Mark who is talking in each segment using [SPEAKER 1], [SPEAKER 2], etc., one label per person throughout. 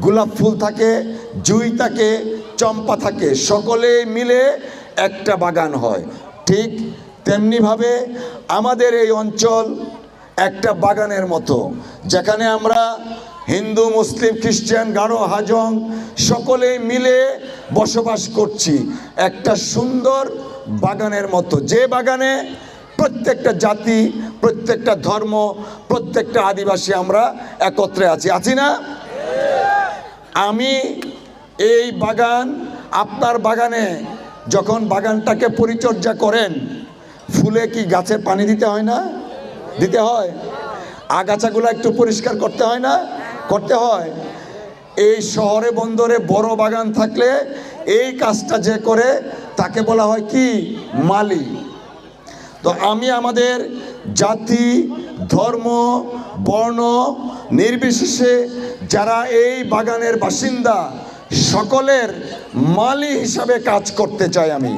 [SPEAKER 1] গোলাপ ফুল থাকে, জুই থাকে, চম্পা থাকে সকলে মিলে একটা বাগান হয়। ঠিক তেমনিভাবে আমাদের এই অঞ্চল একটা বাগানের মতো, যেখানে আমরা হিন্দু, মুসলিম, খ্রিস্টান গারো হাজং সকলে মিলে বসবাস করছি। একটা সুন্দর বাগানের মতো, যে বাগানে প্রত্যেকটা জাতি, প্রত্যেকটা ধর্ম, প্রত্যেকটা আদিবাসী আমরা একত্রে আছি। আছি না? আমি এই বাগান, আপনার বাগানে যখন বাগানটাকে পরিচর্যা করেন, ফুলে কি গাছের পানি দিতে হয় না? দিতে হয়। আগাছাগুলো একটু পরিষ্কার করতে হয় না? করতে হয়। এই শহরে বন্দরে বড় বাগান থাকলে এই কাজটা যে করে, তাকে বলা হয় কি? মালি। তো আমি আমাদের জাতি ধর্ম, বর্ণ, নির্বিশেষে যারা এই বাগানের বাসিন্দা, সকলের মালি হিসাবে কাজ করতে চাই আমি।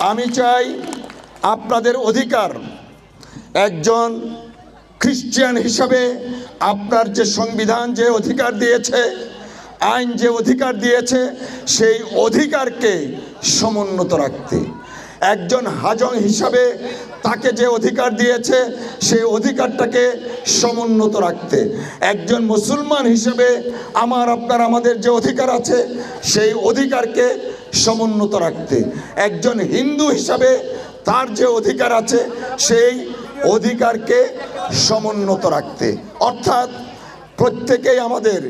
[SPEAKER 1] আমি চাই আপনাদের অধিকার, একজন খ্রিস্টিয়ান হিসাবে আপনার যে সংবিধান যে অধিকার দিয়েছে, আইন যে অধিকার দিয়েছে, সেই অধিকারকে সমুন্নত রাখতে। একজন হাজং হিসাবে তাকে যে অধিকার দিয়েছে, সেই অধিকারটাকে সমুন্নত রাখতে। একজন মুসলমান হিসেবে আমার, আপনার, আমাদের যে অধিকার আছে, সেই অধিকারকে সমুন্নত রাখতে। একজন হিন্দু হিসাবে তার যে অধিকার আছে, সেই অধিকারকে সমুন্নত রাখতে। অর্থাৎ প্রত্যেকেই আমাদের,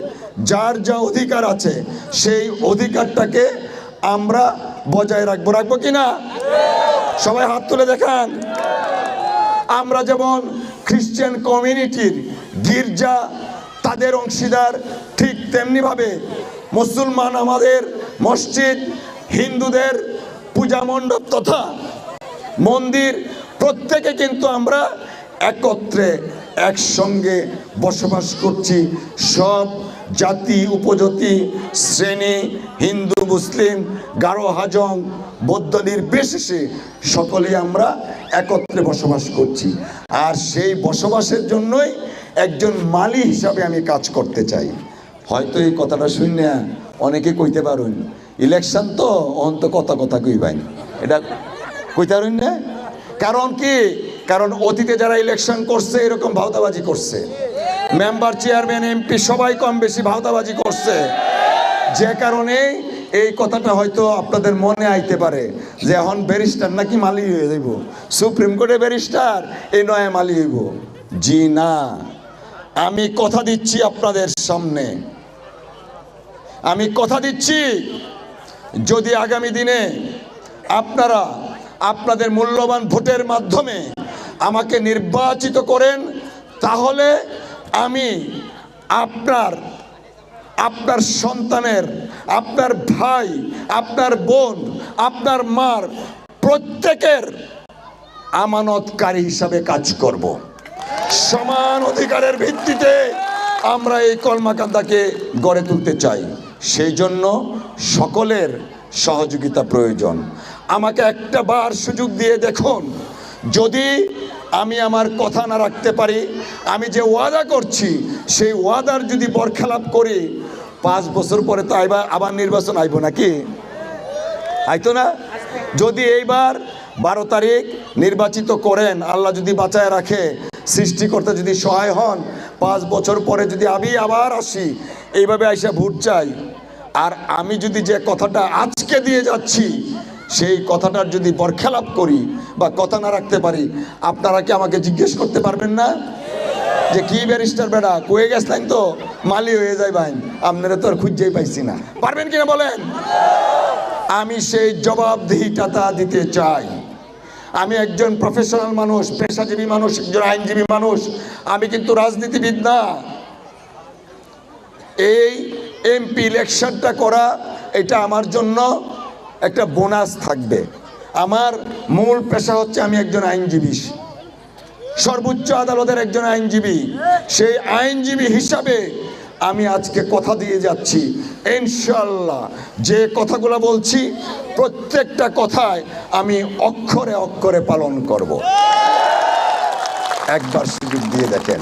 [SPEAKER 1] যার যা অধিকার আছে, সেই অধিকারটাকে আমরা বজায় রাখব রাখব কি না সবাই হাত তুলে দেখান। আমরা যেমন খ্রিস্টান কমিউনিটির গির্জা, তাদের অংশীদার ঠিক তেমনিভাবে মুসলমান আমাদের মসজিদ, হিন্দুদের পূজা মণ্ডপ তথা মন্দির প্রত্যেকে কিন্তু আমরা একত্রে একসঙ্গে বসবাস করছি। সব জাতি, উপজাতি, শ্রেণি, হিন্দু, মুসলিম, গারো, হাজং, বৌদ্ধ নির্বিশেষে সকলেই আমরা একত্রে বসবাস করছি। আর সেই বসবাসের জন্যই একজন মালি হিসাবে আমি কাজ করতে চাই। হয়তো এই কথাটা শুনে অনেকে কইতে পারুন, ইলেকশন তো অন্ত কথা কথা কইবাই এটা কইতে পারুন না? কারণ কি? কারণ অতীতে যারা ইলেকশন করছে, এরকম ভাওতাবাজি করছে। মেম্বার চেয়ারম্যান এমপি সবাই কম বেশি ভাওতাবাজি করছে। যে কারণে এই কথাটা হয়তো আপনাদের মনে আইতে পারে যে এখন ব্যারিস্টার নাকি মালি হয়ে যাইব। সুপ্রিম কোর্টে ব্যারিস্টার এই নয় মালি হইব। জি না। আমি কথা দিচ্ছি আপনাদের সামনে। আমি কথা দিচ্ছি, যদি আগামী দিনে আপনারা আপনাদের মূল্যবান ভোটের মাধ্যমে আমাকে নির্বাচিত করেন, তাহলে আমি আপনার আপনার সন্তানের, আপনার ভাই, আপনার বোন, আপনার মার প্রত্যেকের আমানতকারী হিসাবে কাজ করব। সমান অধিকারের ভিত্তিতে আমরা এই কলমাকান্দাকে গড়ে তুলতে চাই। সেই জন্য সকলের সহযোগিতা প্রয়োজন। আমাকে একটা বার সুযোগ দিয়ে দেখুন। যদি আমি আমার কথা না রাখতে পারি, আমি যে ওয়াদা করছি, সেই ওয়াদার যদি বরখেলাপ করি, পাঁচ বছর পরে তো আইবার আবার নির্বাচন আইব নাকি? আইতো না? যদি এইবার বারো তারিখ নির্বাচিত করেন, আল্লাহ যদি বাঁচায় রাখে, সৃষ্টিকর্তা যদি সহায় হন, পাঁচ বছর পরে যদি আমি আবার আসি, এইভাবে আইসা ভোট চাই। আর আমি যদি যে কথাটা আজকে দিয়ে যাচ্ছি সেই কথাটার যদি বরখেলাপ করি বা কথা না রাখতে পারি, আপনারা কি আমাকে জিজ্ঞেস করতে পারবেন না? যে কি ব্যারিস্টার বেড়া কয়ে গেছিলেন তো? মালি হয়ে যায় ভাই, আপনারা তো আর খুঁজেই পাইছি না। পারবেন কিনা বলেন? আমি সেই জবাবদিহিটা দিতে চাই। আমি একজন প্রফেশনাল মানুষ, পেশাজীবী মানুষ, একজন আইনজীবী মানুষ, আমি কিন্তু রাজনীতিবিদ না। এই এমপি ইলেকশনটা করা, এটা আমার জন্য একটা বোনাস থাকবে। আমার মূল পেশা হচ্ছে আমি একজন আইনজীবী। সর্বোচ্চ আদালতের একজন আইনজীবী। সেই আইনজীবী হিসাবে আমি আজকে কথা দিয়ে যাচ্ছি। ইনশাল্লাহ যে কথাগুলো বলছি, প্রত্যেকটা কথায় আমি অক্ষরে অক্ষরে পালন করব। একবার সুযোগ দিয়ে দেখেন।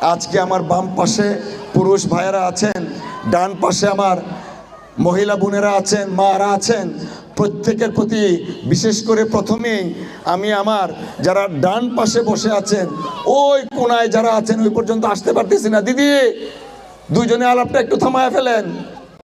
[SPEAKER 1] আজকে আমার বাম পাশে পুরুষ ভাইয়েরা আছেন, ডান পাশে আমার মহিলা বোনেরা আছেন, মারা আছেন, প্রত্যেকের প্রতি বিশেষ করে প্রথমেই আমি আমার যারা ডান পাশে বসে আছেন, ওই কোনায় যারা আছেন ওই পর্যন্ত আসতে পারতেছি না। দিদি, দুইজনে আলাপটা একটু থামায় ফেলেন।